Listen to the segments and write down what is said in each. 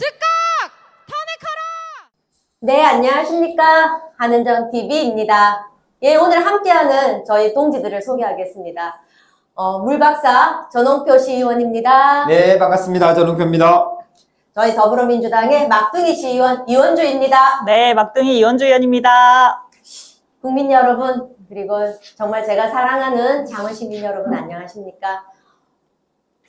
즉각 탄핵하라! 네, 안녕하십니까. 한은정 TV입니다. 예, 오늘 함께하는 저희 동지들을 소개하겠습니다. 어, 물박사 전홍표 시의원입니다. 네, 반갑습니다. 전웅표입니다. 저희 더불어민주당의 막둥이 시의원 이원주입니다. 네, 막둥이 이원주 의원입니다. 국민 여러분, 그리고 정말 제가 사랑하는 장원 시민 여러분 안녕하십니까?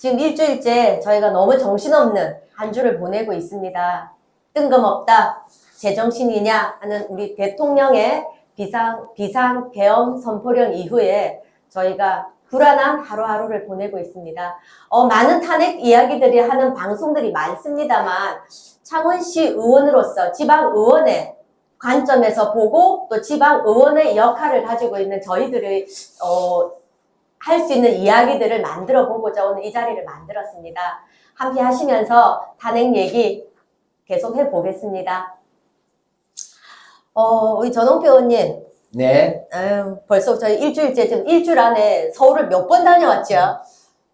지금 일주일째 저희가 너무 정신없는 한 주를 보내고 있습니다. 뜬금없다, 제정신이냐 하는 우리 대통령의 비상, 비상 계엄 선포령 이후에 저희가 불안한 하루하루를 보내고 있습니다. 어, 많은 탄핵 이야기들이 하는 방송들이 많습니다만 창원시 의원으로서 지방 의원의 관점에서 보고 또 지방 의원의 역할을 가지고 있는 저희들의 어, 할 수 있는 이야기들을 만들어 보고자 오늘 이 자리를 만들었습니다. 함께 하시면서 탄핵 얘기 계속 해 보겠습니다. 어, 우리 전홍표 의원님, 네, 아유, 벌써 저희 일주일째 지금 일주일 안에 서울을 몇 번 다녀왔죠?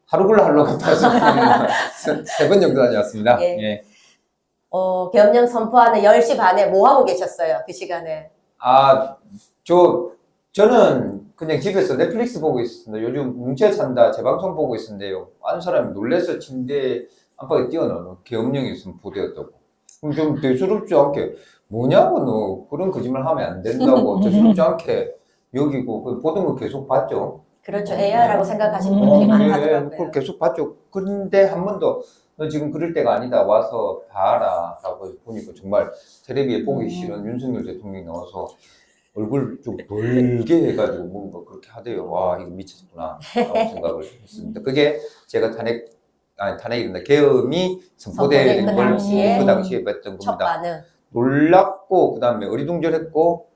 하루굴 하러 갔다 왔습니다. 세번 정도 다녀왔습니다. 예. 예. 어, 계엄령 선포하는 10시 반에 뭐 하고 계셨어요? 그 시간에. 아, 저, 저는 그냥 집에서 넷플릭스 보고 있었습니다. 요즘 뭉쳐 산다 재방송 보고 있었는데요. 아는 사람이 놀래서 침대 안방에 뛰어나는 계엄령이 있으면 보도였다고. 그럼 좀 대수롭지 않게, 뭐냐고 너 그런 거짓말 하면 안 된다고 대수롭지 않게 여기고 그 보던 거 계속 봤죠. 그렇죠. AI라고 생각하시는 음, 분들이 예, 많다더라고요. 그걸 계속 봤죠. 근데 한 번도 너 지금 그럴 때가 아니다. 와서 봐라. 라고 보니까 정말 텔레비에 보기 음. 싫은 윤석열 대통령이 나와서 얼굴 좀 벌게 해가지고 뭔가 그렇게 하대요. 와, 이거 미쳤구나. 라고 생각을 했습니다. 그게 제가 탄핵, 아니, 탄핵이란다. 계엄이 선포된 선포된 그걸 당시에 그 당시에 봤던 첫 겁니다. 반응. 놀랍고, 그 다음에 어리둥절했고,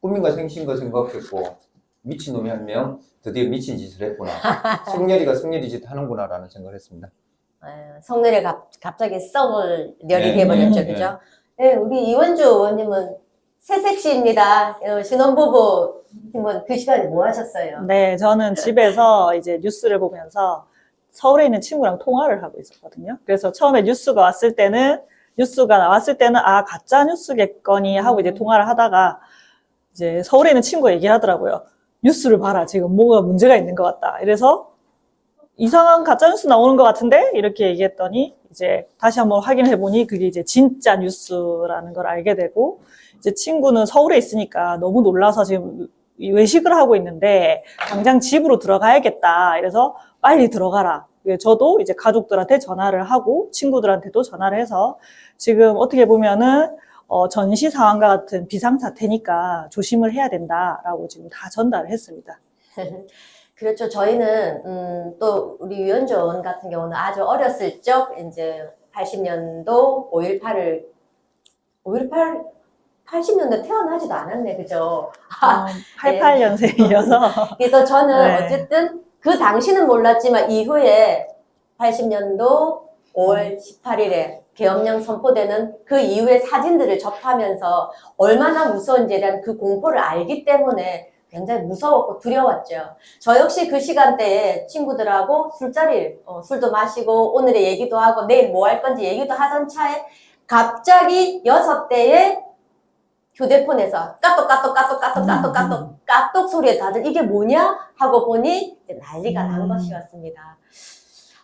꿈인가 생신가 생각했고, 미친놈이 한 명, 드디어 미친 짓을 했구나. 성렬이가 성렬이 짓 하는구나 라는 생각을 했습니다. 성늘에 갑, 갑자기 썩을 열이 네, 돼버렸죠, 네, 그죠? 네, 우리 이원주 의원님은 새색시입니다. 어, 신혼부부 그 시간에 뭐 하셨어요? 네, 저는 집에서 이제 뉴스를 보면서 서울에 있는 친구랑 통화를 하고 있었거든요. 그래서 처음에 뉴스가 왔을 때는 뉴스가 나왔을 때는 아 가짜 뉴스겠거니 하고 이제 통화를 하다가 이제 서울에 있는 친구가 얘기를 하더라고요. 뉴스를 봐라 지금 뭐가 문제가 있는 것 같다. 이래서 이상한 가짜 뉴스 나오는 것 같은데 이렇게 얘기했더니 이제 다시 한번 확인해 보니 그게 이제 진짜 뉴스라는 걸 알게 되고 이제 친구는 서울에 있으니까 너무 놀라서 지금 이 외식을 하고 있는데 당장 집으로 들어가야겠다. 이래서 빨리 들어가라. 예, 저도 이제 가족들한테 전화를 하고 친구들한테도 전화를 해서 지금 어떻게 보면은 어, 전시 상황과 같은 비상 사태니까 조심을 해야 된다라고 지금 다 전달을 했습니다. 그렇죠. 저희는 음, 또 우리 의원 같은 경우는 아주 어렸을 적 이제 80년도 5.18을 5.18 80년대 태어나지도 않았네, 그죠? 어, 88년생이어서 그래서 저는 네. 어쨌든 그 당시는 몰랐지만 이후에 80년도 5월 18일에 계엄령 선포되는 그 이후의 사진들을 접하면서 얼마나 무서운지에 대한 그 공포를 알기 때문에 굉장히 무서웠고 두려웠죠. 저 역시 그 시간대에 친구들하고 술자리, 어, 술도 마시고 오늘의 얘기도 하고 내일 뭐 할 건지 얘기도 하던 차에 갑자기 여섯 대의 휴대폰에서 까똑 까똑 까똑 까똑 까똑 까똑 까똑 소리에 다들 이게 뭐냐 하고 보니 난리가 난 음. 것이었습니다.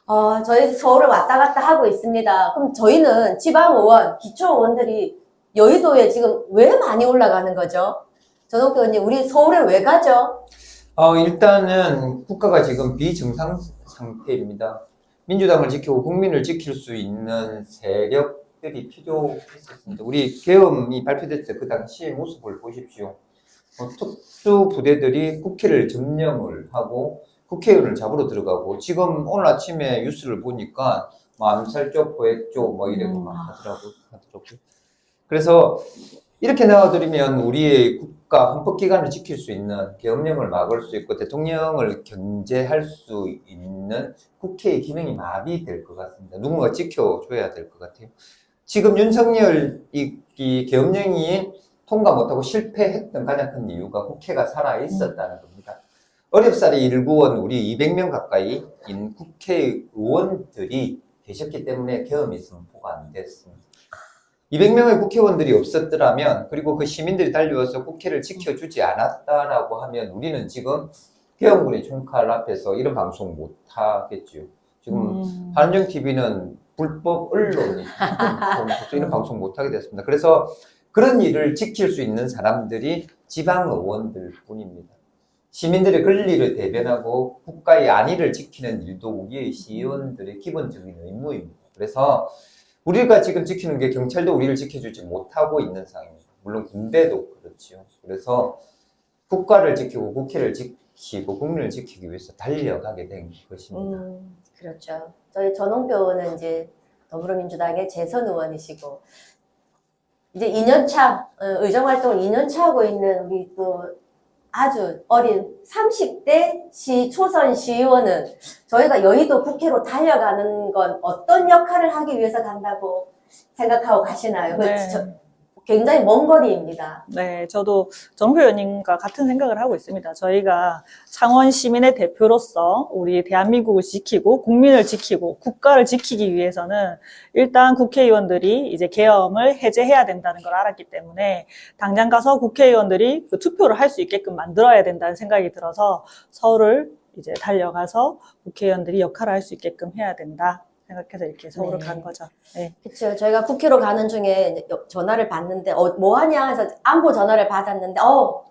어, 저희 서울을 왔다 갔다 하고 있습니다. 그럼 저희는 지방의원, 기초의원들이 여의도에 지금 왜 많이 올라가는 거죠? 전옥교 의원님, 우리 서울에 왜 가죠? 어, 일단은 국가가 지금 비정상 상태입니다. 민주당을 지키고 국민을 지킬 수 있는 세력들이 필요했었습니다. 우리 계엄이 발표됐을 때 그 당시의 모습을 보십시오. 어, 특수 부대들이 국회를 점령을 하고 국회의원을 잡으러 들어가고 지금 오늘 아침에 뉴스를 보니까 뭐 암살 쪽, 포획 쪽, 뭐 이런 음. 거 하더라고요. 하더라고요. 그래서 이렇게 나와드리면 우리의 국가 헌법기관을 지킬 수 있는 계엄령을 막을 수 있고 대통령을 견제할 수 있는 국회의 기능이 마비될 것 같습니다. 누군가 지켜줘야 될 것 같아요. 지금 윤석열 이, 이 계엄령이 통과 못하고 실패했던 가장 큰 이유가 국회가 살아 있었다는 겁니다. 어렵사리 일구원 우리 200명 가까이 인 국회의원들이 계셨기 때문에 계엄이 선포가 안 됐습니다. 200명의 국회의원들이 없었더라면 그리고 그 시민들이 달려와서 국회를 지켜주지 않았다라고 하면 우리는 지금 개헌군의 총칼 앞에서 이런 방송 못 하겠지요. 지금 음. 한정 TV는 불법 언론이 이런 방송 못 하게 됐습니다. 그래서 그런 일을 지킬 수 있는 사람들이 지방 의원들 뿐입니다. 시민들의 권리를 대변하고 국가의 안위를 지키는 일도 우리의 시의원들의 기본적인 의무입니다. 그래서 우리가 지금 지키는 게 경찰도 우리를 지켜주지 못하고 있는 상황입니다. 물론 군대도 그렇지요. 그래서 국가를 지키고 국회를 지키고 국민을 지키기 위해서 달려가게 된 것입니다. 음, 그렇죠. 저희 전홍표 의원은 이제 더불어민주당의 재선 의원이시고 이제 2년차 의정 활동을 2년차 하고 있는 우리 또 아주 어린 30대 시 초선 시의원은 저희가 여의도 국회로 달려가는 건 어떤 역할을 하기 위해서 간다고 생각하고 가시나요? 그 네. 저- 굉장히 먼 거리입니다. 네, 저도 정표 의원님과 같은 생각을 하고 있습니다. 저희가 창원 시민의 대표로서 우리 대한민국을 지키고 국민을 지키고 국가를 지키기 위해서는 일단 국회의원들이 이제 계엄을 해제해야 된다는 걸 알았기 때문에 당장 가서 국회의원들이 그 투표를 할 수 있게끔 만들어야 된다는 생각이 들어서 서울을 이제 달려가서 국회의원들이 역할을 할 수 있게끔 해야 된다 생각해서 이렇게 서울을 네. 간 거죠. 네. 그렇죠. 저희가 국회로 가는 중에 전화를 받는데 어, 뭐 하냐 해서 안보 전화를 받았는데 어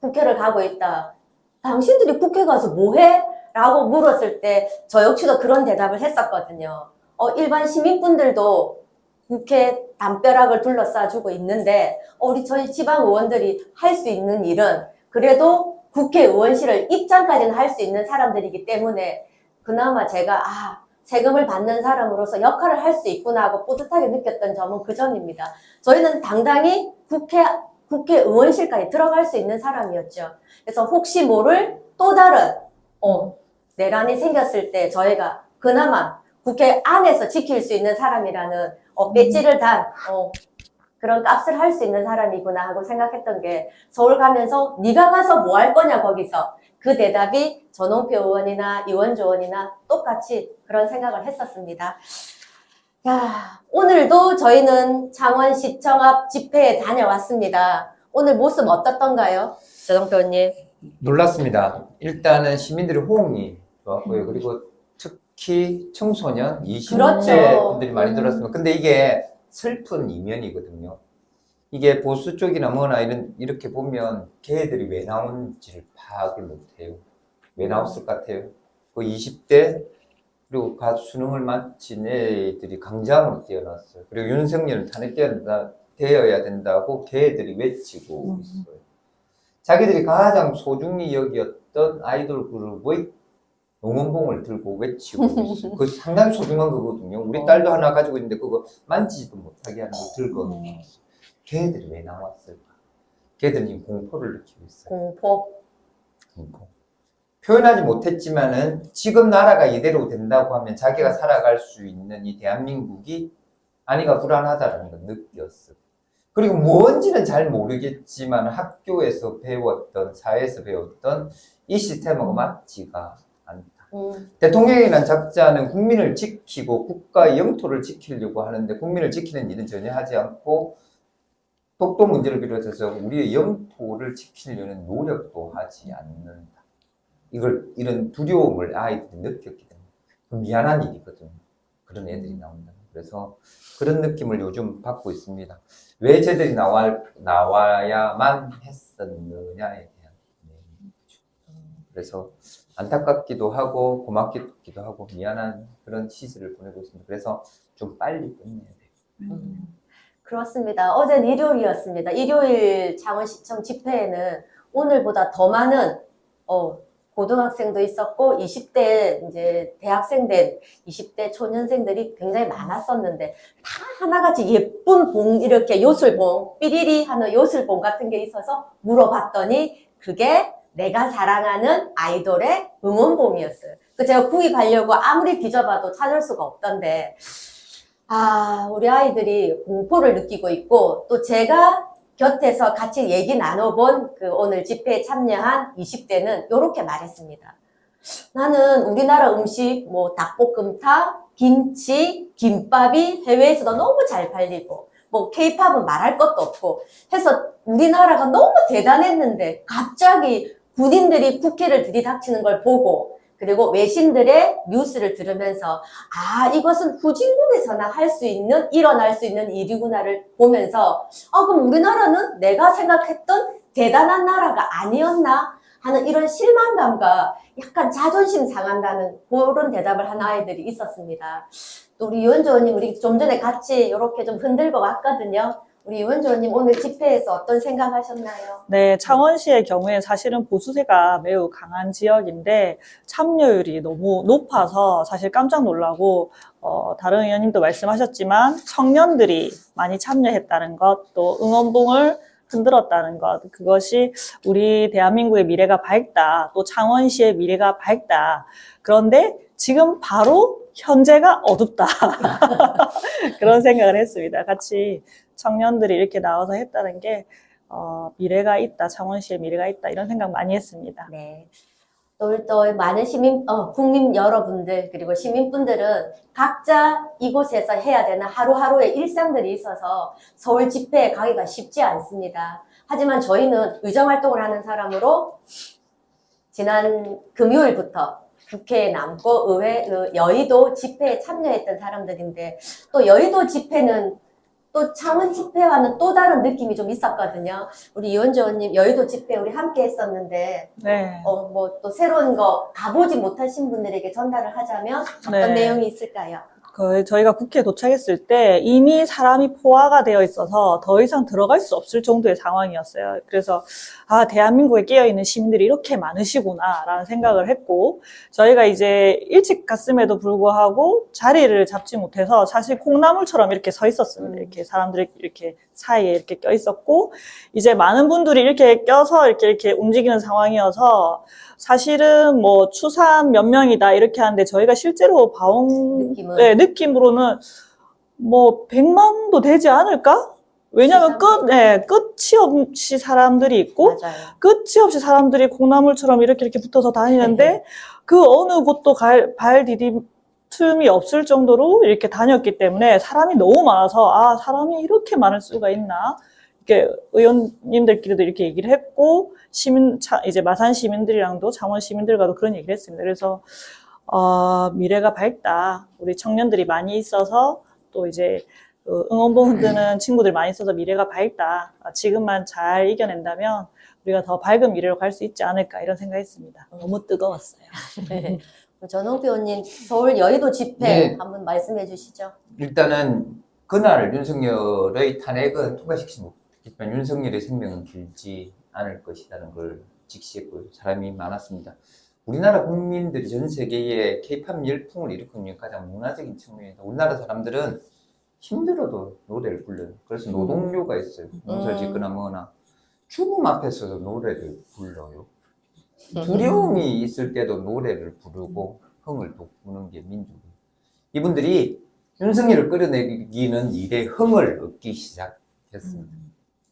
국회를 가고 있다. 당신들이 국회 가서 뭐 해? 라고 물었을 때 저 역시도 그런 대답을 했었거든요. 어, 일반 시민분들도 국회 담벼락을 둘러싸주고 있는데 어, 우리 저희 지방 의원들이 할 수 있는 일은 그래도 국회 의원실을 입장까지는 할 수 있는 사람들이기 때문에 그나마 제가 아 세금을 받는 사람으로서 역할을 할 수 있구나 하고 뿌듯하게 느꼈던 점은 그 점입니다. 저희는 당당히 국회, 국회의원실까지 들어갈 수 있는 사람이었죠. 그래서 혹시 모를 또 다른, 어, 내란이 생겼을 때 저희가 그나마 국회 안에서 지킬 수 있는 사람이라는, 어, 배지를 단, 어, 그런 값을 할 수 있는 사람이구나 하고 생각했던 게 서울 가면서 네가 가서 뭐 할 거냐 거기서 그 대답이 전홍표 의원이나 이원주 의원이나 똑같이 그런 생각을 했었습니다. 야, 오늘도 저희는 창원시청 앞 집회에 다녀왔습니다. 오늘 모습 어떻던가요? 전홍표 의원님. 놀랐습니다. 일단은 시민들의 호응이 좋았고요. 그리고 특히 청소년, 20대 그렇죠. 분들이 많이 음. 들었습니다. 근데 이게 슬픈 이면이거든요. 이게 보수 쪽이나 뭐나 이런, 이렇게 보면 걔들이 왜 나온지를 파악을 못해요. 왜 나왔을 것 같아요? 그 20대, 그리고 갓 수능을 마친 애들이 강장으로 뛰어났어요. 그리고 윤석열은 탄핵되어야 되어야 된다고 걔들이 외치고 있어요. 자기들이 가장 소중히 여기었던 아이돌 그룹의 응원봉을 들고 외치고 있어요. 그 상당히 소중한 거거든요. 우리 딸도 하나 가지고 있는데 그거 만지지도 못하게 하는 거 음. 있어요. 걔들이 왜 나왔을까? 걔들은 지금 공포를 느끼고 있어요. 공포. 공포. 표현하지 못했지만은 지금 나라가 이대로 된다고 하면 자기가 살아갈 수 있는 이 대한민국이 아니가 불안하다는 걸 느꼈어요. 그리고 뭔지는 잘 모르겠지만 학교에서 배웠던 사회에서 배웠던 이 시스템하고 맞지가 않다. 음, 대통령이란 작자는 국민을 지키고 국가의 영토를 지키려고 하는데 국민을 지키는 일은 전혀 하지 않고 독도 문제를 비롯해서 우리의 영토를 지키려는 노력도 하지 않는다. 이걸 이런 두려움을 아이들이 느꼈기 때문에 그 미안한 일이거든요. 그런 애들이 나온다. 그래서 그런 느낌을 요즘 받고 있습니다. 왜 쟤들이 나와, 나와야만 했었느냐에 대한. 그래서 안타깝기도 하고 고맙기도 하고 미안한 그런 시즌을 보내고 있습니다. 그래서 좀 빨리 끝내야 돼요. 음. 그렇습니다. 어제는 일요일이었습니다. 일요일 창원시청 집회에는 오늘보다 더 많은 어, 고등학생도 있었고 20대 이제 대학생들, 20대 초년생들이 굉장히 많았었는데 다 하나같이 예쁜 봉 이렇게 요술봉, 삐리리 하는 요술봉 같은 게 있어서 물어봤더니 그게 내가 사랑하는 아이돌의 응원봉이었어요. 그 제가 구입하려고 아무리 뒤져봐도 찾을 수가 없던데 아, 우리 아이들이 공포를 느끼고 있고, 또 제가 곁에서 같이 얘기 나눠본 그 오늘 집회에 참여한 20대는 이렇게 말했습니다. 나는 우리나라 음식, 뭐, 닭볶음탕, 김치, 김밥이 해외에서도 너무 잘 팔리고, 뭐 케이팝은 말할 것도 없고 해서 우리나라가 너무 대단했는데 갑자기 군인들이 국회를 들이닥치는 걸 보고 그리고 외신들의 뉴스를 들으면서 아 이것은 후진국에서나 할 수 있는 일어날 수 있는 일이구나를 보면서 아 그럼 우리나라는 내가 생각했던 대단한 나라가 아니었나 하는 이런 실망감과 약간 자존심 상한다는 그런 대답을 한 아이들이 있었습니다. 또 우리 유원조원님 우리 좀 전에 같이 이렇게 좀 흔들고 왔거든요. 우리 유원조원님 오늘 집회에서 어떤 생각하셨나요? 네, 창원시의 경우에 사실은 보수세가 매우 강한 지역인데 참여율이 너무 높아서 사실 깜짝 놀라고 어, 다른 의원님도 말씀하셨지만 청년들이 많이 참여했다는 것, 또 응원봉을 흔들었다는 것, 그것이 우리 대한민국의 미래가 밝다, 또 창원시의 미래가 밝다. 그런데 지금 바로 현재가 어둡다. 그런 생각을 했습니다. 같이 청년들이 이렇게 나와서 했다는 게 어, 미래가 있다, 창원시의 미래가 있다 이런 생각 많이 했습니다. 네. 또, 또 많은 시민, 어, 국민 여러분들, 그리고 시민분들은 각자 이곳에서 해야 되는 하루하루의 일상들이 있어서 서울 집회에 가기가 쉽지 않습니다. 하지만 저희는 의정 활동을 하는 사람으로 지난 금요일부터 국회에 남고 의회, 그 여의도 집회에 참여했던 사람들인데 또 여의도 집회는 또 창원 집회와는 또 다른 느낌이 좀 있었거든요. 우리 이원조원님 여의도 집회 우리 함께 했었는데 네. 어, 뭐 또 새로운 거 가보지 못하신 분들에게 전달을 하자면 어떤 네. 내용이 있을까요? 그 저희가 국회에 도착했을 때 이미 사람이 포화가 되어 있어서 더 이상 들어갈 수 없을 정도의 상황이었어요. 그래서 아 대한민국에 끼어 있는 시민들이 이렇게 많으시구나라는 생각을 했고 저희가 이제 일찍 갔음에도 불구하고 자리를 잡지 못해서 사실 콩나물처럼 이렇게 서 있었습니다. 음. 이렇게 사람들이 이렇게 사이에 이렇게 껴 있었고 이제 많은 분들이 이렇게 껴서 이렇게 이렇게 움직이는 상황이어서 사실은 뭐 추산 몇 명이다 이렇게 하는데 저희가 실제로 봐온 느낌은? 네, 느낌으로는 뭐 100만도 되지 않을까? 왜냐면 끝, 네, 끝이 없이 사람들이 있고 맞아요. 끝이 없이 사람들이 콩나물처럼 이렇게 이렇게 붙어서 다니는데 그 어느 곳도 갈, 발 디딤 틈이 없을 정도로 이렇게 다녔기 때문에 사람이 너무 많아서 아 사람이 이렇게 많을 수가 있나 이렇게 의원님들끼리도 이렇게 얘기를 했고 시민 차, 이제 마산 시민들이랑도 창원 시민들과도 그런 얘기를 했습니다. 그래서 어, 미래가 밝다. 우리 청년들이 많이 있어서 또 이제 그 응원봉 흔드는 친구들 많이 있어서 미래가 밝다. 아, 지금만 잘 이겨낸다면 우리가 더 밝은 미래로 갈 수 있지 않을까 이런 생각했습니다. 너무 뜨거웠어요. 네. 전홍 배우님 서울 여의도 집회 네. 한번 말씀해 주시죠. 일단은 그날 윤석열의 탄핵은 통과시키지 못했지만 윤석열의 생명은 길지 않을 것이라는 걸 직시했고 사람이 많았습니다. 우리나라 국민들이 전 세계에 케이팝 열풍을 일으킨 이유는 가장 문화적인 측면이다. 우리나라 사람들은 힘들어도 노래를 불러요. 그래서 노동요가 있어요. 농사를 음. 짓거나 뭐나. 죽음 앞에서도 노래를 불러요. 두려움이 있을 때도 노래를 부르고 흥을 돋구는 게 민족이에요. 이분들이 윤석열을 끌어내기는 일에 흥을 얻기 시작했습니다.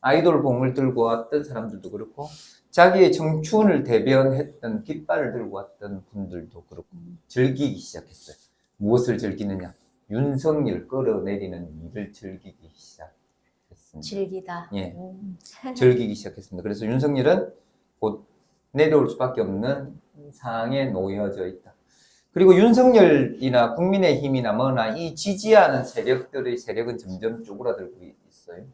아이돌 봉을 들고 왔던 사람들도 그렇고 자기의 청춘을 대변했던 깃발을 들고 왔던 분들도 그렇고 즐기기 시작했어요. 무엇을 즐기느냐? 윤석열 끌어내리는 일을 즐기기 시작했습니다. 즐기다. 예. 음. 즐기기 시작했습니다. 그래서 윤석열은 곧 내려올 수밖에 없는 상황에 놓여져 있다. 그리고 윤석열이나 국민의힘이나 뭐나 이 지지하는 세력들의 세력은 점점 쪼그라들고 있어요.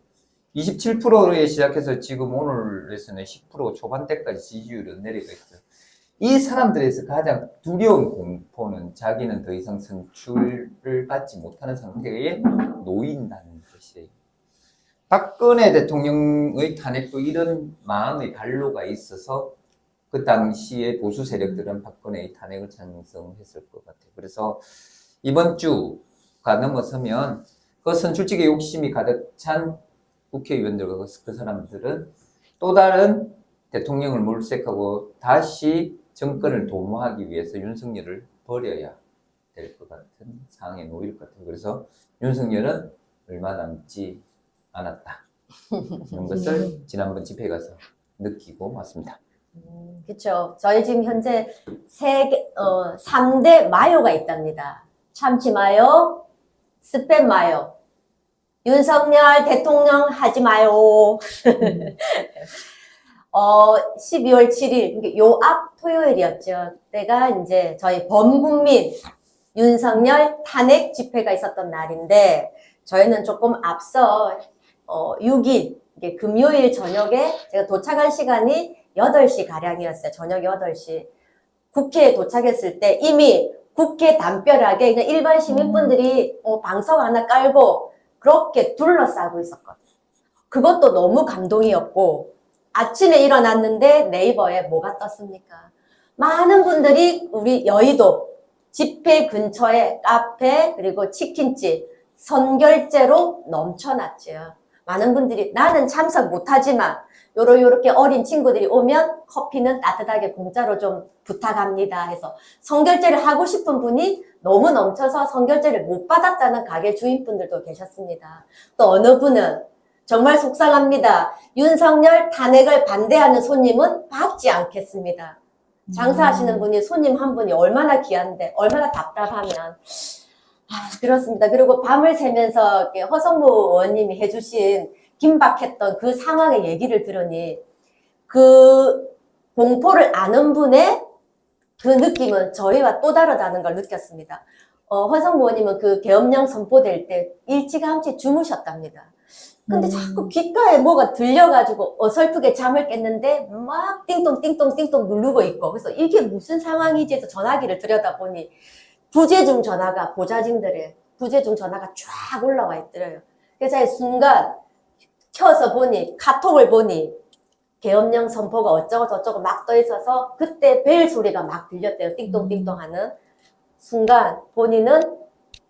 27%에 시작해서 지금 오늘에서는 10% 초반대까지 지지율이 내려가 있어요. 이 사람들에서 가장 두려운 공포는 자기는 더 이상 선출을 받지 못하는 상태에 놓인다는 것이에요. 박근혜 대통령의 탄핵도 이런 마음의 발로가 있어서 그 당시에 보수 세력들은 박근혜의 탄핵을 찬성했을 것 같아요. 그래서 이번 주가 넘어서면 그 선출직의 욕심이 가득 찬 국회의원들과 그- 그 사람들은 또 다른 대통령을 몰색하고 다시 정권을 도모하기 위해서 윤석열을 버려야 될 것 같은 상황에 놓일 것 같아요. 그래서 윤석열은 얼마 남지 않았다. 이런 것을 지난번 집회 가서 느끼고 왔습니다. 음, 그렇죠. 저희 지금 현재 세 개, 어, 3대 마요가 있답니다. 참치 마요, 스팸 마요. 윤석열 대통령 하지 마요. 어, 12월 7일, 요 앞 토요일이었죠. 그때가 이제 저희 범국민 윤석열 탄핵 집회가 있었던 날인데, 저희는 조금 앞서, 어, 6일, 이게 금요일 저녁에 제가 도착한 시간이 8시 가량이었어요. 저녁 8시. 국회에 도착했을 때 이미 국회 담벼락에 그냥 일반 시민분들이 어, 방석 하나 깔고 그렇게 둘러싸고 있었거든요. 그것도 너무 감동이었고, 아침에 일어났는데 네이버에 뭐가 떴습니까? 많은 분들이 우리 여의도 집회 근처에 카페 그리고 치킨집 선결제로 넘쳐났죠. 많은 분들이 나는 참석 못하지만 요러 요렇게 어린 친구들이 오면 커피는 따뜻하게 공짜로 좀 부탁합니다 해서 선결제를 하고 싶은 분이 너무 넘쳐서 선결제를 못 받았다는 가게 주인분들도 계셨습니다. 또 어느 분은 정말 속상합니다. 윤석열 탄핵을 반대하는 손님은 받지 않겠습니다. 장사하시는 분이 손님 한 분이 얼마나 귀한데 얼마나 답답하면 아, 그렇습니다. 그리고 밤을 새면서 허성무 의원님이 해주신 긴박했던 그 상황의 얘기를 들으니 그 공포를 아는 분의 그 느낌은 저희와 또 다르다는 걸 느꼈습니다. 어, 허성무 의원님은 그 계엄령 선포될 때 일찌감치 주무셨답니다. 근데 음. 자꾸 귓가에 뭐가 들려가지고 어설프게 잠을 깼는데 막 띵동 띵동 띵동 누르고 있고 그래서 이게 무슨 상황이지 해서 전화기를 들여다보니 부재중 전화가 보좌진들의 부재중 전화가 쫙 올라와 있더래요. 그래서 순간 켜서 보니 카톡을 보니 계엄령 선포가 어쩌고 저쩌고 막 떠 있어서 그때 벨 소리가 막 들렸대요. 띵동띵동 하는 순간 본인은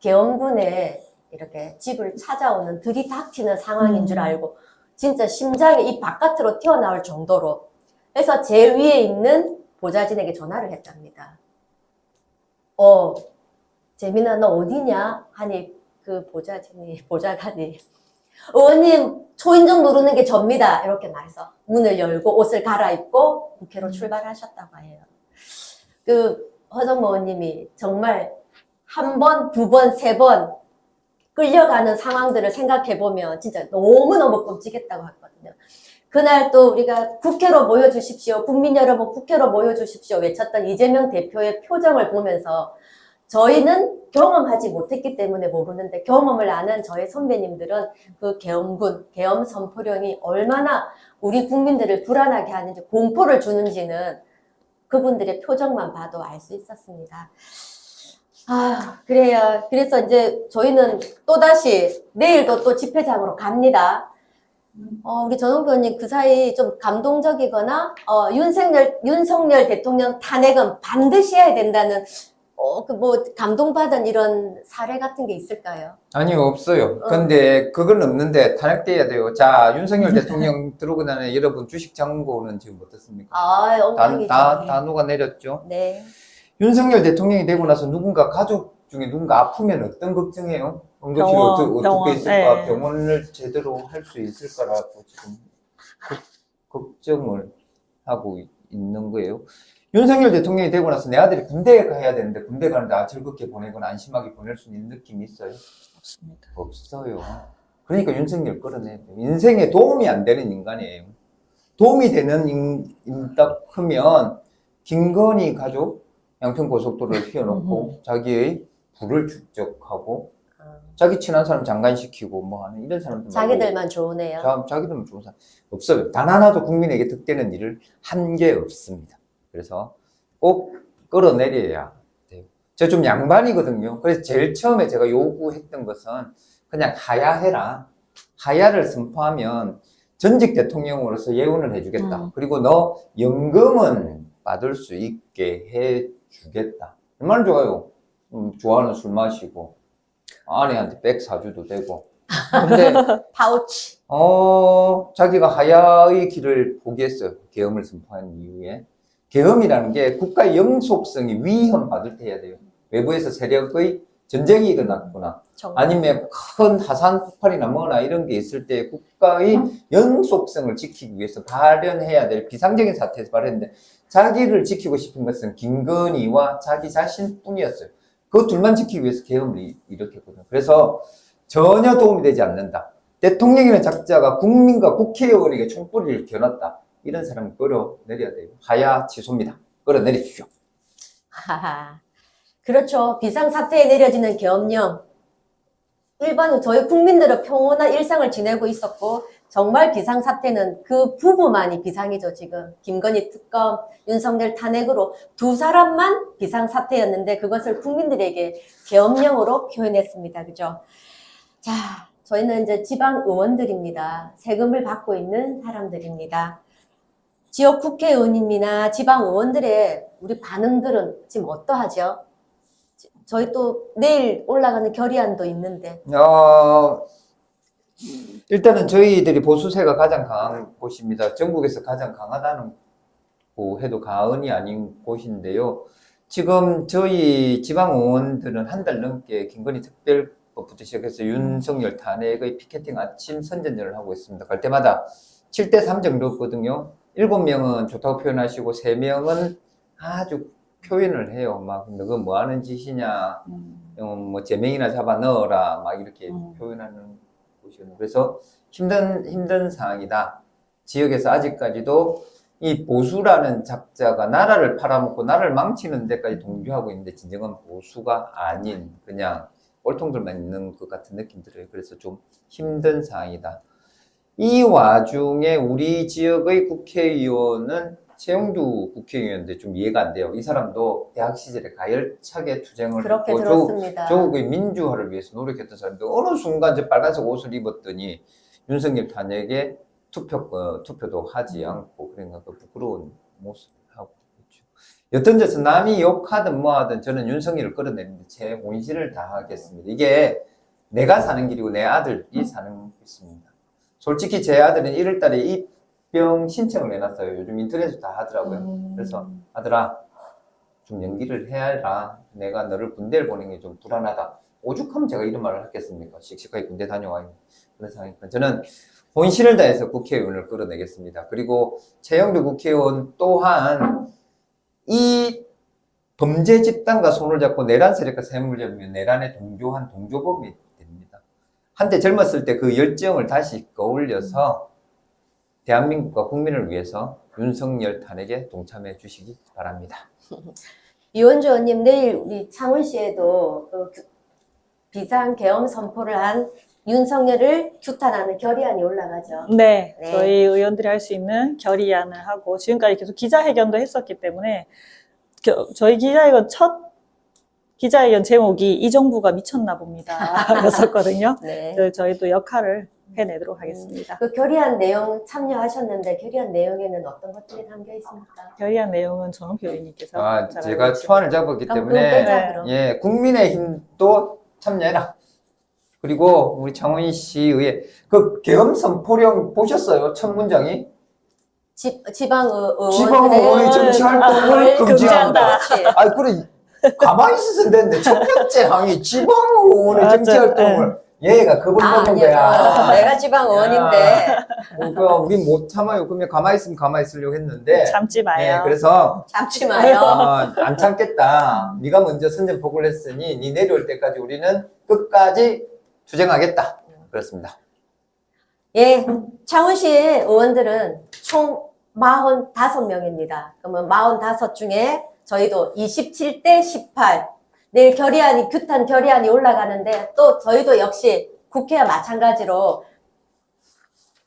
계엄군에 이렇게 집을 찾아오는 들이닥치는 상황인 줄 음. 알고 진짜 심장이 이 바깥으로 튀어나올 정도로 해서 제 위에 있는 보좌진에게 전화를 했답니다. 어, 재민아 너 어디냐? 하니 그 보좌진이 보좌관이 의원님 초인종 누르는 게 접니다. 이렇게 말해서 문을 열고 옷을 갈아입고 국회로 출발하셨다고 해요. 그 허정모 의원님이 정말 한 번, 두 번, 세 번 끌려가는 상황들을 생각해 보면 진짜 너무너무 끔찍했다고 했거든요. 그날 또 우리가 국회로 모여주십시오. 국민 여러분 국회로 모여주십시오. 외쳤던 이재명 대표의 표정을 보면서 저희는 경험하지 못했기 때문에 모르는데 경험을 아는 저희 선배님들은 그 계엄군, 계엄 선포령이 얼마나 우리 국민들을 불안하게 하는지 공포를 주는지는 그분들의 표정만 봐도 알 수 있었습니다. 아, 그래요. 그래서 이제 저희는 또다시 내일도 또 집회장으로 갑니다. 어, 우리 전홍표 의원님 그 사이 좀 감동적이거나, 어, 윤석열, 윤석열 대통령 탄핵은 반드시 해야 된다는, 어, 그 뭐, 감동받은 이런 사례 같은 게 있을까요? 아니요, 없어요. 어. 근데 그건 없는데 탄핵돼야 돼요. 자, 윤석열 대통령 들어오고 나면 여러분 주식 잔고는 지금 어떻습니까? 아, 다, 엉망이죠. 다, 다 녹아내렸죠. 네. 윤석열 대통령이 되고 나서 누군가 가족 중에 누군가 아프면 어떤 걱정해요? 응급실 병원, 어떻게, 어떻게 병원, 있을까? 네. 병원을 제대로 할 수 있을 까라고 지금 걱- 걱정을 하고 있- 있는 거예요. 윤석열 대통령이 되고 나서 내 아들이 군대에 가야 되는데 군대 가는데 아, 즐겁게 보내거나 안심하게 보낼 수 있는 느낌이 있어요? 없습니다. 없어요. 그러니까 윤석열 끌어내야 돼요. 인생에 도움이 안 되는 인간이에요. 도움이 되는 인, 인딱 하면 김건희 가족 양평 고속도로를 휘어놓고 자기의 부를 축적하고 어, 자기 친한 사람 장관시키고 뭐 하는 이런 사람들 자기들만 좋으네요. 자, 자기들은 좋은 사람 없어요. 단 하나도 국민에게 득되는 일을 한 게 없습니다. 그래서 꼭 끌어내려야 돼요. 저 좀 양반이거든요. 그래서 제일 처음에 제가 요구했던 것은 그냥 하야해라. 하야를 선포하면 전직 대통령으로서 예우를 해주겠다. 음. 그리고 너 연금은 받을 수 있게 해주겠다. 얼마나 좋아요. 음, 좋아하는 술 마시고 아내한테 백 사줘도 되고. 근데 파우치. 어, 자기가 하야의 길을 포기했어요. 계엄을 선포한 이후에. 계엄이라는 게 국가의 영속성이 위험받을 때 해야 돼요. 외부에서 세력의 전쟁이 일어났거나 정말. 아니면 큰 하산 폭발이나 뭐나 이런 게 있을 때 국가의 영속성을 지키기 위해서 발현해야 될 비상적인 사태에서 발현했는데 자기를 지키고 싶은 것은 김건희와 자기 자신뿐이었어요. 그 둘만 지키기 위해서 계엄을 이- 일으켰거든요. 그래서 전혀 도움이 되지 않는다. 대통령이라는 작자가 국민과 국회의원에게 총뿌리를 겨눴다. 이런 사람을 끌어내려야 돼요. 하야 취소입니다. 끌어내리십시오. 하하. 그렇죠. 비상사태에 내려지는 계엄령. 일반 저희 국민들은 평온한 일상을 지내고 있었고 정말 비상사태는 그 부부만이 비상이죠 지금 김건희 특검 윤석열 탄핵으로 두 사람만 비상사태였는데 그것을 국민들에게 계엄령으로 표현했습니다 그죠 자 저희는 이제 지방 의원들입니다 세금을 받고 있는 사람들입니다 지역 국회의원님이나 지방 의원들의 우리 반응들은 지금 어떠하죠? 저희 또 내일 올라가는 결의안도 있는데 어, 일단은 저희들이 보수세가 가장 강한 곳입니다. 전국에서 가장 강하다는 고 해도 과언이 아닌 곳인데요. 지금 저희 지방 의원들은 한 달 넘게 김건희 특별법부터 시작해서 윤석열 탄핵의 피켓팅 아침 선전전을 하고 있습니다. 갈 때마다 7대 3 정도거든요. 7명은 좋다고 표현하시고 3명은 아주 표현을 해요. 막 너가 뭐 하는 짓이냐. 음. 어, 뭐 제명이나 잡아 넣어라 막 이렇게 음. 표현하는 곳이거든요. 그래서 힘든 힘든 상황이다. 지역에서 아직까지도 이 보수라는 작자가 나라를 팔아먹고 나라를 망치는 데까지 동조하고 있는데 진정한 보수가 아닌 그냥 꼴통들만 있는 것 같은 느낌 들어요. 그래서 좀 힘든 상황이다. 이 와중에 우리 지역의 국회의원은 최영두 국회의원인데 좀 이해가 안 돼요. 이 사람도 대학 시절에 가열차게 투쟁을 그렇게 했고 조- 들었습니다. 조국의 민주화를 위해서 노력했던 사람인데 어느 순간 저 빨간색 옷을 입었더니 윤석열 탄핵에 투표 어, 투표도 하지 않고 그러니까 그 부끄러운 모습을 하고 있죠. 여튼 저서 남이 욕하든 뭐하든 저는 윤석열을 끌어내는데 제 혼신을 다하겠습니다. 이게 내가 사는 길이고 내 아들이 사는 길입니다. 솔직히 제 아들은 1월달에 입병 신청을 해놨어요. 요즘 인터넷에서 다 하더라고요. 음. 그래서 아들아 좀 연기를 해라. 내가 너를 군대를 보내는 게좀 불안하다. 오죽하면 제가 이런 말을 하겠습니까? 씩씩하게 군대 다녀와 있는 그런 상황이니까 저는 본신을 다해서 국회의원을 끌어내겠습니다. 그리고 최영두 국회의원 또한 이 범죄 집단과 손을 잡고 내란 세력과 셈을 잡으면 내란에 동조한 동조범이. 한때 젊었을 때 그 열정을 다시 끌어올려서 대한민국과 국민을 위해서 윤석열 탄핵에 동참해 주시기 바랍니다. 이원주 의원님 내일 우리 창원시에도 그 규- 비상 계엄 선포를 한 윤석열을 규탄하는 결의안이 올라가죠. 네, 네. 저희 의원들이 할 수 있는 결의안을 하고 지금까지 계속 기자회견도 했었기 때문에 겨- 저희 기자회견 첫 기자회견 제목이 이 정부가 미쳤나 봅니다 였었거든요. 네. 저희도 역할을 해내도록 하겠습니다. 그 결의안 내용 참여하셨는데 결의안 내용에는 어떤 것들이 담겨 있습니까? 결의안 내용은 정은표 의원님께서 아, 잘 제가. 초안을 잡았기 때문에 빼자. 예, 국민의힘도 참여해라. 그리고 우리 창원시의회 그 계엄 선 포령 보셨어요? 첫 문장이 지, 지방 의- 의원들의 지방 의원의 정치 활동을 아, 금지한다. 그렇지. 아이 그래 가만히 있었으면 되는데 첫 번째 항이 지방 의원의 맞아, 정치 활동을 얘가 겁을 아, 아니야. 거야. 내가 지방 의원인데 그러니까 우리 못 참아요. 그러면 가만히 있으면 가만히 있으려고 했는데 참지 예, 마요. 그래서 참지 마요. 아, 안 참겠다. 네가 먼저 선전포고를 했으니 네 내려올 때까지 우리는 끝까지 투쟁하겠다. 그렇습니다. 예, 창원시 의원들은 총 45명입니다. 그러면 45 중에 저희도 27대 18. 내일 결의안이, 규탄 결의안이 올라가는데 또 저희도 역시 국회와 마찬가지로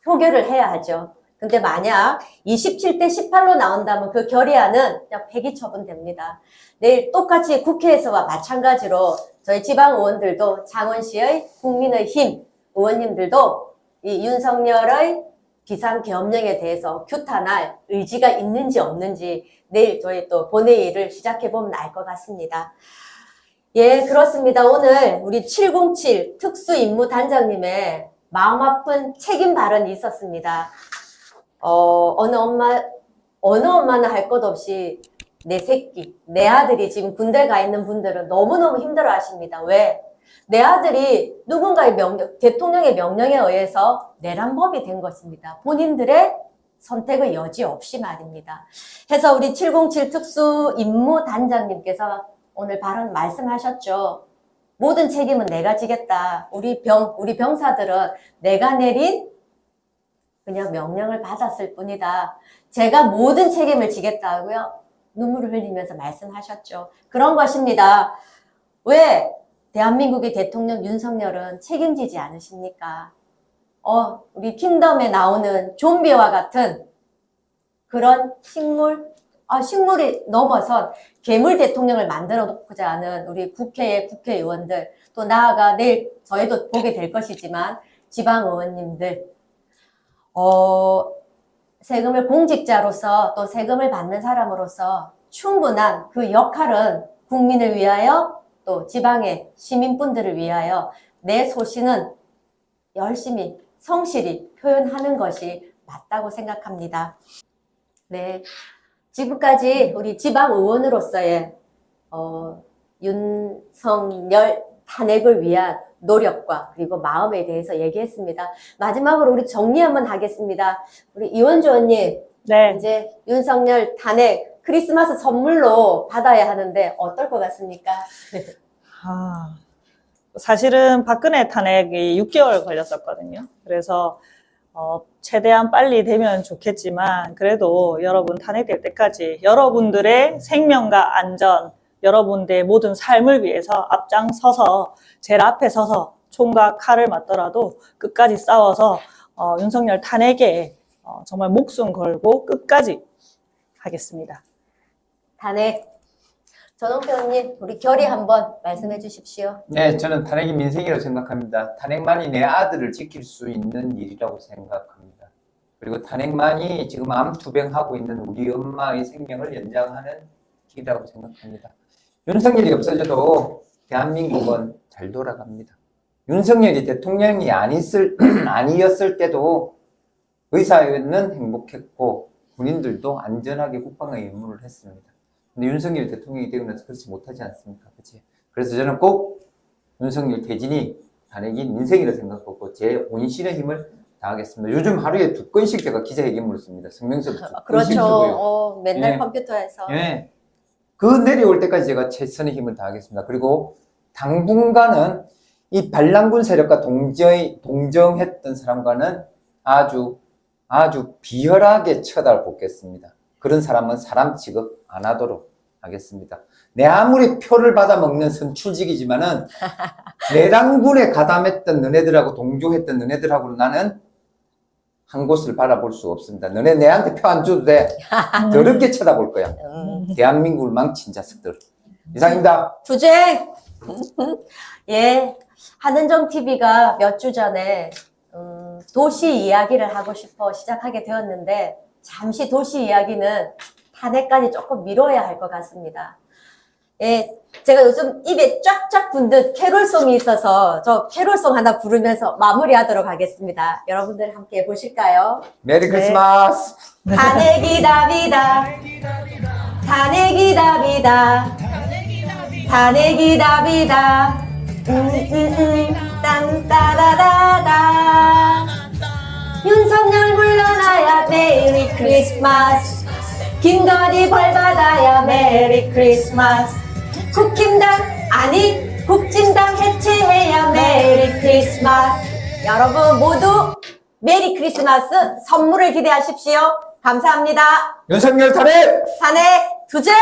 표결을 해야 하죠. 근데 만약 27대 18로 나온다면 그 결의안은 그냥 폐기 처분됩니다. 내일 똑같이 국회에서와 마찬가지로 저희 지방 의원들도 창원시의 국민의힘 의원님들도 이 윤석열의 비상계엄령에 대해서 규탄할 의지가 있는지 없는지 내일 저희 또 본회의를 시작해 보면 알 것 같습니다. 예, 그렇습니다. 오늘 우리 707 특수임무단장님의 마음 아픈 책임 발언이 있었습니다. 어, 어느 엄마, 어느 엄마는 할것 없이 내 새끼, 내 아들이 지금 군대 가 있는 분들은 너무너무 힘들어 하십니다. 왜? 내 아들이 누군가의 명령, 대통령의 명령에 의해서 내란법이 된 것입니다. 본인들의 선택의 여지 없이 말입니다. 해서 우리 707 특수 임무 단장님께서 오늘 발언 말씀하셨죠. 모든 책임은 내가 지겠다. 우리 병, 우리 병사들은 내가 내린 그냥 명령을 받았을 뿐이다. 제가 모든 책임을 지겠다고요. 눈물을 흘리면서 말씀하셨죠. 그런 것입니다. 왜 대한민국의 대통령 윤석열은 책임지지 않으십니까? 어, 우리 킹덤에 나오는 좀비와 같은 그런 식물, 아, 식물이 넘어선 괴물 대통령을 만들어 놓고자 하는 우리 국회의 국회의원들, 또 나아가 내일 저희도 보게 될 것이지만 지방 의원님들, 어, 세금을 공직자로서 또 세금을 받는 사람으로서 충분한 그 역할은 국민을 위하여 또 지방의 시민분들을 위하여 내 소신은 열심히 성실히 표현하는 것이 맞다고 생각합니다. 네. 지금까지 우리 지방 의원으로서의 어, 윤석열 탄핵을 위한 노력과 그리고 마음에 대해서 얘기했습니다. 마지막으로 우리 정리 한번 하겠습니다. 우리 이원주 언님, 네. 이제 윤석열 탄핵 크리스마스 선물로 받아야 하는데 어떨 것 같습니까? 아, 사실은 박근혜 탄핵이 6개월 걸렸었거든요. 그래서 어, 최대한 빨리 되면 좋겠지만 그래도 여러분 탄핵될 때까지 여러분들의 생명과 안전, 여러분들의 모든 삶을 위해서 앞장서서 제일 앞에 서서 총과 칼을 맞더라도 끝까지 싸워서 어, 윤석열 탄핵에 어, 정말 목숨 걸고 끝까지 하겠습니다. 탄핵. 전홍표 언님, 우리 결의 한번 말씀해 주십시오. 네, 저는 탄핵이 민생이라고 생각합니다. 탄핵만이 내 아들을 지킬 수 있는 일이라고 생각합니다. 그리고 탄핵만이 지금 암투병하고 있는 우리 엄마의 생명을 연장하는 길이라고 생각합니다. 윤석열이 없어져도 대한민국은 잘 돌아갑니다. 윤석열이 대통령이 아니었을, 아니었을 때도 의사는 행복했고 군인들도 안전하게 국방의 임무를 했습니다. 근데 윤석열 대통령이 되고 나서 그렇지 못하지 않습니까? 그치? 그래서 저는 꼭 윤석열 퇴진이 탄핵이 민생이라 생각하고 제 온신의 힘을 다하겠습니다. 요즘 하루에 두 건씩 제가 기자회견문을 씁니다. 성명서도 두 건씩 그렇죠. 쓰고요. 어, 맨날 예. 컴퓨터에서. 예. 그 내려올 때까지 제가 최선의 힘을 다하겠습니다. 그리고 당분간은 이 반란군 세력과 동정, 동정했던 사람과는 아주, 아주 비열하게 쳐다보겠습니다. 그런 사람은 사람 취급 안 하도록 하겠습니다. 내 아무리 표를 받아먹는 선출직이지만은 내 당군에 가담했던 너네들하고 동조했던 너네들하고 나는 한 곳을 바라볼 수 없습니다. 너네 내한테 표 안 줘도 돼. 더럽게 쳐다볼 거야. 음, 대한민국을 망친 자식들. 이상입니다. 투쟁! 예. 한은정 TV가 몇 주 전에, 음, 도시 이야기를 하고 싶어 시작하게 되었는데, 잠시 도시 이야기는 탄핵까지 조금 미뤄야 할 것 같습니다. 예. 제가 요즘 입에 쫙쫙 붙듯 캐롤송이 있어서 저 캐롤송 하나 부르면서 마무리하도록 하겠습니다. 여러분들 함께 보실까요? 메리 네. 크리스마스. 탄핵이다 비다 탄핵이다 비다 탄핵이다 비다 음음음 딴따라다다 윤석열 물러나야 메리 크리스마스 김건희 벌받아야 메리 크리스마스 국힘당 아니 국진당 해체해야 메리 크리스마스 여러분 모두 메리 크리스마스 선물을 기대하십시오. 감사합니다. 윤석열 탄핵! 탄핵 투쟁!